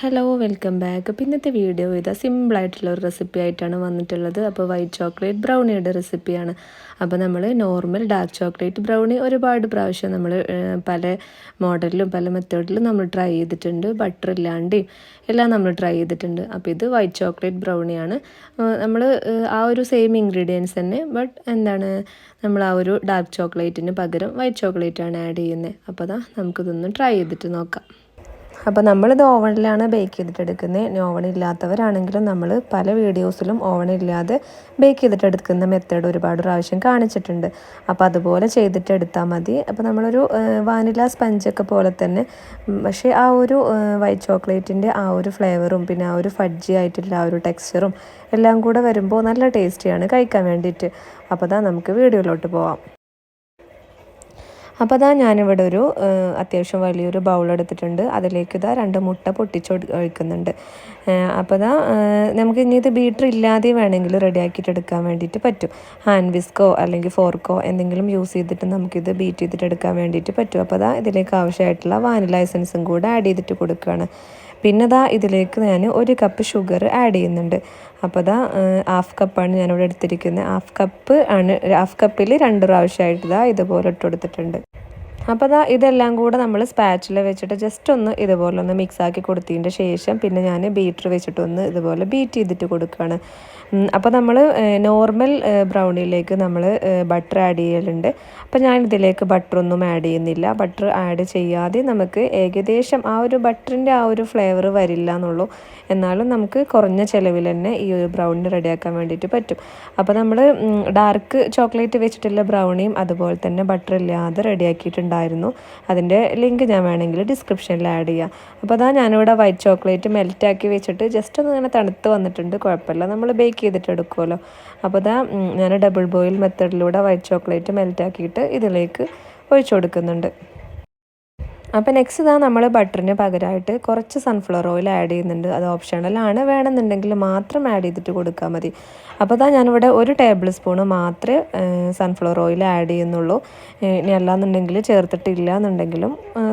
Hello welcome back അപ്പോൾ ഇന്നത്തെ video ഇതാ സിമ്പിളായിട്ടുള്ള ഒരു റെസിപ്പി ആയിട്ടാണ് വന്നിട്ടുള്ളത്. അപ്പോൾ വൈറ്റ് ചോക്ലേറ്റ് ബ്രൗണിയുടെ റെസിപ്പിയാണ് അപ്പോൾ നമ്മൾ നോർമൽ ഡാർക്ക് ചോക്ലേറ്റ് ബ്രൗണി ഒരുപാട് പ്രാവശ്യം നമ്മൾ പല മോഡലിലും പല മെത്തേഡിലും നമ്മൾ ട്രൈ ചെയ്തിട്ടുണ്ട്. ബട്ടർ ഇല്ലാണ്ടെയും എല്ലാം നമ്മൾ ട്രൈ ചെയ്തിട്ടുണ്ട്. അപ്പോൾ ഇത് വൈറ്റ് ചോക്ലേറ്റ് ബ്രൗണിയാണ് നമ്മൾ ആ ഒരു സെയിം ഇൻഗ്രീഡിയൻസ് തന്നെ ബട്ട് എന്താണ് നമ്മൾ ആ ഒരു ഡാർക്ക് ചോക്ലേറ്റിന് പകരം വൈറ്റ് ചോക്ലേറ്റ് ആണ് ആഡ് ചെയ്യുന്നത് അപ്പോൾ അതാ നമുക്കിതൊന്ന് ട്രൈ ചെയ്തിട്ട് നോക്കാം. അപ്പോൾ നമ്മളിത് ഓവണിലാണ് ബേക്ക് ചെയ്തിട്ട് എടുക്കുന്നത് ഓവൺ ഇല്ലാത്തവരാണെങ്കിലും നമ്മൾ പല വീഡിയോസിലും ഓവൺ ഇല്ലാതെ ബേക്ക് ചെയ്തിട്ട് എടുക്കുന്ന മെത്തേഡ് ഒരുപാട് പ്രാവശ്യം കാണിച്ചിട്ടുണ്ട്. അപ്പോൾ അതുപോലെ ചെയ്തിട്ട് എടുത്താൽ മതി. അപ്പോൾ നമ്മളൊരു വാനില സ്പഞ്ചൊക്കെ പോലെ തന്നെ പക്ഷേ ആ ഒരു വൈറ്റ് ചോക്ലേറ്റിന്റെ ആ ഒരു ഫ്ലേവറും പിന്നെ ആ ഒരു ഫഡ്ജി ആയിട്ടുള്ള ആ ഒരു ടെക്സ്ചറും എല്ലാം കൂടെ വരുമ്പോൾ നല്ല ടേസ്റ്റിയാണ് കഴിക്കാൻ വേണ്ടിയിട്ട്. അപ്പോൾ അതാ നമുക്ക് വീഡിയോയിലോട്ട് പോവാം. അപ്പോൾ അതാ ഞാനിവിടെ ഒരു അത്യാവശ്യം വലിയൊരു ബൗൾ എടുത്തിട്ടുണ്ട്. അതിലേക്ക് ഇതാ രണ്ട് മുട്ട പൊട്ടിച്ച് ഒഴിക്കുന്നുണ്ട്. അപ്പോൾ ഇതാ നമുക്ക് ഇനി ഇത് ബീറ്റർ ഇല്ലാതെ വേണമെങ്കിൽ റെഡിയാക്കിയിട്ട് എടുക്കാൻ വേണ്ടിയിട്ട് പറ്റും. ഹാൻഡ് വിസ്കോ അല്ലെങ്കിൽ ഫോർക്കോ എന്തെങ്കിലും യൂസ് ചെയ്തിട്ട് നമുക്കിത് ബീറ്റ് ചെയ്തിട്ട് എടുക്കാൻ വേണ്ടിയിട്ട് പറ്റും. അപ്പോൾ അതാ ഇതിലേക്ക് ആവശ്യമായിട്ടുള്ള വാനില എസൻസും കൂടെ ആഡ് ചെയ്തിട്ട് കൊടുക്കുകയാണ്. പിന്നെ ദാ ഇതിലേക്ക് ഞാൻ ഒരു കപ്പ് ഷുഗർ ആഡ് ചെയ്യുന്നുണ്ട്. അപ്പോൾ ദാ ഹാഫ് കപ്പാണ് ഞാനിവിടെ എടുത്തിരിക്കുന്നത്. ഹാഫ് കപ്പ് ആണ് ഹാഫ് കപ്പിൽ രണ്ട് പ്രാവശ്യമായിട്ട് ദാ ഇതുപോലെ ഇട്ട് കൊടുത്തിട്ടുണ്ട്. അപ്പോൾ അതാ ഇതെല്ലാം കൂടെ നമ്മൾ സ്പാച്ചിൽ വെച്ചിട്ട് ജസ്റ്റ് ഒന്ന് ഇതുപോലെ ഒന്ന് മിക്സ് ആക്കി കൊടുത്തതിന്റെ ശേഷം പിന്നെ ഞാൻ ബീറ്റർ വെച്ചിട്ട് ഒന്ന് ഇതുപോലെ ബീറ്റ് ചെയ്തിട്ട് കൊടുക്കുകയാണ് അപ്പോൾ നമ്മൾ നോർമൽ ബ്രൗണിയിലേക്ക് നമ്മൾ ബട്ടർ ആഡ് ചെയ്യലുണ്ട്. അപ്പോൾ ഞാൻ ഇതിലേക്ക് ബട്ടറൊന്നും ആഡ് ചെയ്യുന്നില്ല. ബട്ടർ ആഡ് ചെയ്യാതെ നമുക്ക് ഏകദേശം ആ ഒരു ബട്ടറിന്റെ ആ ഒരു ഫ്ലേവർ വരില്ല എന്നുള്ളൂ എന്നാലും നമുക്ക് കുറഞ്ഞ ചിലവിൽ തന്നെ ഈ ഒരു ബ്രൗണി റെഡിയാക്കാൻ വേണ്ടിയിട്ട് പറ്റും. അപ്പോൾ നമ്മൾ ഡാർക്ക് ചോക്ലേറ്റ് വെച്ചിട്ടുള്ള ബ്രൗണിയും അതുപോലെ തന്നെ ബട്ടർ ഇല്ലാതെ റെഡിയാക്കിയിട്ടുണ്ടായിരുന്നു അതിന്റെ ലിങ്ക് ഞാൻ വേണമെങ്കിൽ ഡിസ്ക്രിപ്ഷനിൽ ആഡ് ചെയ്യാം. അപ്പോൾ അതാ ഞാനിവിടെ വൈറ്റ് ചോക്ലേറ്റ് മെൽറ്റാക്കി വെച്ചിട്ട് ജസ്റ്റ് ഒന്ന് ഇങ്ങനെ തണുത്ത് വന്നിട്ടുണ്ട്. കുഴപ്പമില്ല. നമ്മൾ ബേക്ക് ചെയ്തിട്ട് എടുക്കുമല്ലോ. അപ്പോൾ അതാ ഞാൻ ഡബിൾ ബോയിൽ മെത്തേഡിലൂടെ വൈറ്റ് ചോക്ലേറ്റ് മെൽറ്റാക്കിയിട്ട് ഇതിലേക്ക് ഒഴിച്ചു കൊടുക്കുന്നുണ്ട്. അപ്പോൾ നെക്സ്റ്റ് ഇതാ നമ്മൾ ബട്ടറിന് പകരമായിട്ട് കുറച്ച് സൺഫ്ലവർ ഓയിൽ ആഡ് ചെയ്യുന്നുണ്ട്. അത് ഓപ്ഷണലാണ് വേണമെന്നുണ്ടെങ്കിൽ മാത്രം ആഡ് ചെയ്തിട്ട് കൊടുത്താൽ മതി. അപ്പോൾ ഇതാ ഞാനിവിടെ ഒരു ടേബിൾ സ്പൂണ് മാത്രമേ സൺഫ്ലവർ ഓയിൽ ആഡ് ചെയ്യുന്നുള്ളൂ. ഇനി അല്ലാന്നുണ്ടെങ്കിൽ ചേർത്തിട്ടില്ല എന്നുണ്ടെങ്കിലും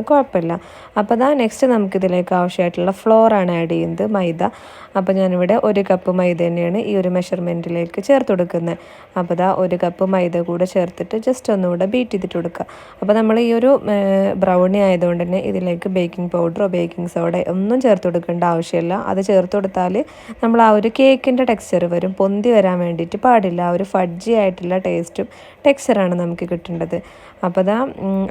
കുഴപ്പമില്ല. അപ്പോൾ ഇതാ നെക്സ്റ്റ് നമുക്കിതിലേക്ക് ആവശ്യമായിട്ടുള്ള ഫ്ലോറാണ് ആഡ് ചെയ്യുന്നത് മൈദ. അപ്പോൾ ഞാനിവിടെ ഒരു കപ്പ് മൈദ തന്നെയാണ് ഈ ഒരു മെഷർമെന്റിലേക്ക് ചേർത്ത് കൊടുക്കുന്നത്. അപ്പോൾ ഇതാ ഒരു കപ്പ് മൈദ കൂടെ ചേർത്തിട്ട് ജസ്റ്റ് ഒന്നുകൂടെ ബീറ്റ് ചെയ്തിട്ട് കൊടുക്കുക. അപ്പോൾ നമ്മൾ ഈ ഒരു ബ്രൗണി ആയതുകൊണ്ട് തന്നെ ഇതിലേക്ക് ബേക്കിംഗ് പൗഡറോ ബേക്കിംഗ് സോഡ ഒന്നും ചേർത്ത് കൊടുക്കേണ്ട ആവശ്യമില്ല. അത് ചേർത്ത് കൊടുത്താൽ നമ്മൾ ആ ഒരു കേക്കിന്റെ ടെക്സ്ചർ വരും. പൊന്തി വരാൻ വേണ്ടിയിട്ട് പാടില്ല. ആ ഒരു ഫഡ്ജി ആയിട്ടുള്ള ടേസ്റ്റും ടെക്സ്ചറാണ് നമുക്ക് കിട്ടേണ്ടത്. അപ്പോൾ അതാ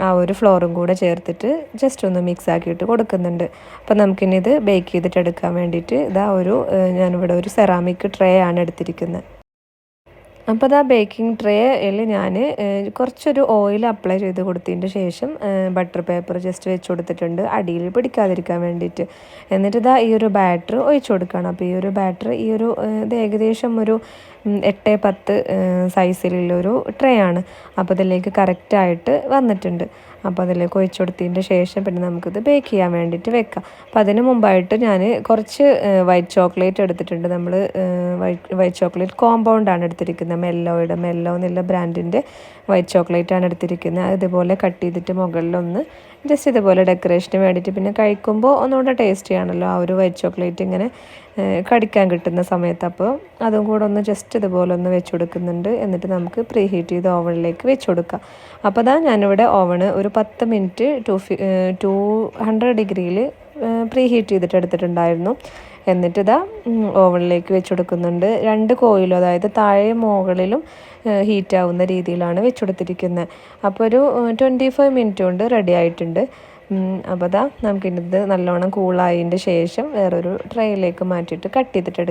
ആ ഒരു ഫ്ലോറും കൂടെ ചേർത്തിട്ട് ജസ്റ്റ് ഒന്ന് മിക്സ് ആക്കിയിട്ട് കൊടുക്കുന്നുണ്ട്. അപ്പോൾ നമുക്കിനി ഇത് ബേക്ക് ചെയ്തിട്ട് എടുക്കാൻ വേണ്ടിയിട്ട് ഇതാ ഒരു ഞാനിവിടെ ഒരു സെറാമിക് ട്രേ ആണ് എടുത്തിരിക്കുന്നത്. അപ്പോൾ അതാ ബേക്കിംഗ് ട്രേയിൽ ഞാൻ കുറച്ചൊരു ഓയിൽ അപ്ലൈ ചെയ്ത് കൊടുത്തതിന്റെ ശേഷം ബട്ടർ പേപ്പർ ജസ്റ്റ് വെച്ച് കൊടുത്തിട്ടുണ്ട്. അടിയിൽ പിടിക്കാതിരിക്കാൻ വേണ്ടിയിട്ട്. എന്നിട്ട് ഇതാ ഈ ഒരു ബാറ്റർ ഒഴിച്ചു കൊടുക്കുകയാണ് അപ്പോൾ ഈ ഒരു ബാറ്റർ ഈ ഒരു ഇത് ഏകദേശം ഒരു എട്ട് പത്ത് സൈസിലുള്ളൊരു ട്രേ ആണ് അപ്പോൾ ഇതിലേക്ക് കറക്റ്റായിട്ട് വന്നിട്ടുണ്ട്. അപ്പോൾ അതിലേക്ക് ഒഴിച്ചു കൊടുത്തതിന്റെ ശേഷം പിന്നെ നമുക്കിത് ബേക്ക് ചെയ്യാൻ വേണ്ടിയിട്ട് വെക്കാം. അപ്പോൾ അതിന് മുമ്പായിട്ട് ഞാൻ കുറച്ച് വൈറ്റ് ചോക്ലേറ്റ് എടുത്തിട്ടുണ്ട്. നമ്മൾ വൈറ്റ് വൈറ്റ് ചോക്ലേറ്റ് കോമ്പൗണ്ടാണ് എടുത്തിരിക്കുന്നത്. മെല്ലോയുടെ മെല്ലോ എന്നുള്ള ബ്രാൻഡിന്റെ വൈറ്റ് ചോക്ലേറ്റ് ആണ് എടുത്തിരിക്കുന്നത്. അതുപോലെ കട്ട് ചെയ്തിട്ട് മുകളിലൊന്ന് ജസ്റ്റ് ഇതുപോലെ ഡെക്കറേഷന് വേണ്ടിയിട്ട് പിന്നെ കഴിക്കുമ്പോൾ ഒന്നുകൂടെ ടേസ്റ്റി ആണല്ലോ ആ ഒരു വൈറ്റ് ചോക്ലേറ്റ് ഇങ്ങനെ കടിക്കാൻ കിട്ടുന്ന സമയത്ത് അപ്പോൾ അതും കൂടെ ഒന്ന് ജസ്റ്റ് ഇതുപോലെ ഒന്ന് വെച്ച് കൊടുക്കുന്നുണ്ട്. എന്നിട്ട് നമുക്ക് പ്രീ ഹീറ്റ് ചെയ്ത് ഓവണിലേക്ക് വെച്ച് കൊടുക്കാം. അപ്പോൾ അതാ ഞാനിവിടെ ഓവണ് ഒരു പത്ത് മിനിറ്റ് ടു ഫി ടു ഹൺഡ്രഡ് ഡിഗ്രിയിൽ പ്രീ ഹീറ്റ് ചെയ്തിട്ട് എടുത്തിട്ടുണ്ടായിരുന്നു. എന്നിട്ട് ഇതാ ഓവണിലേക്ക് വെച്ച് കൊടുക്കുന്നുണ്ട് രണ്ട് കോയിലും അതായത് താഴെ മുകളിലും ഹീറ്റാവുന്ന രീതിയിലാണ് വെച്ച് കൊടുത്തിരിക്കുന്നത് അപ്പോൾ ഒരു ട്വന്റി ഫൈവ് മിനിറ്റ് കൊണ്ട് റെഡി ആയിട്ടുണ്ട്. അപ്പോൾ അതാ നമുക്കിത് നല്ലോണം കൂളായതിന്റെ ശേഷം വേറൊരു ട്രേയിലേക്ക് മാറ്റിയിട്ട് കട്ട് ചെയ്തിട്ട്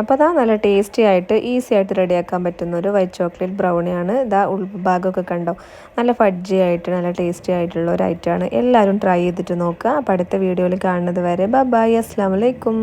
അപ്പോൾ അതാ നല്ല ടേസ്റ്റി ആയിട്ട് ഈസി ആയിട്ട് റെഡിയാക്കാൻ പറ്റുന്ന ഒരു വൈറ്റ് ചോക്ലേറ്റ് ബ്രൗണിയാണ് ഇതാ ഉൾഭാഗമൊക്കെ കണ്ടോ? നല്ല ഫഡ്ജി ആയിട്ട് നല്ല ടേസ്റ്റി ആയിട്ടുള്ള ഒരു ഐറ്റമാണ് എല്ലാവരും ട്രൈ ചെയ്തിട്ട് നോക്കുക. അപ്പോൾ അടുത്ത വീഡിയോയിൽ കാണുന്നത് വരെ ബൈ അസ്സാം വലൈക്കും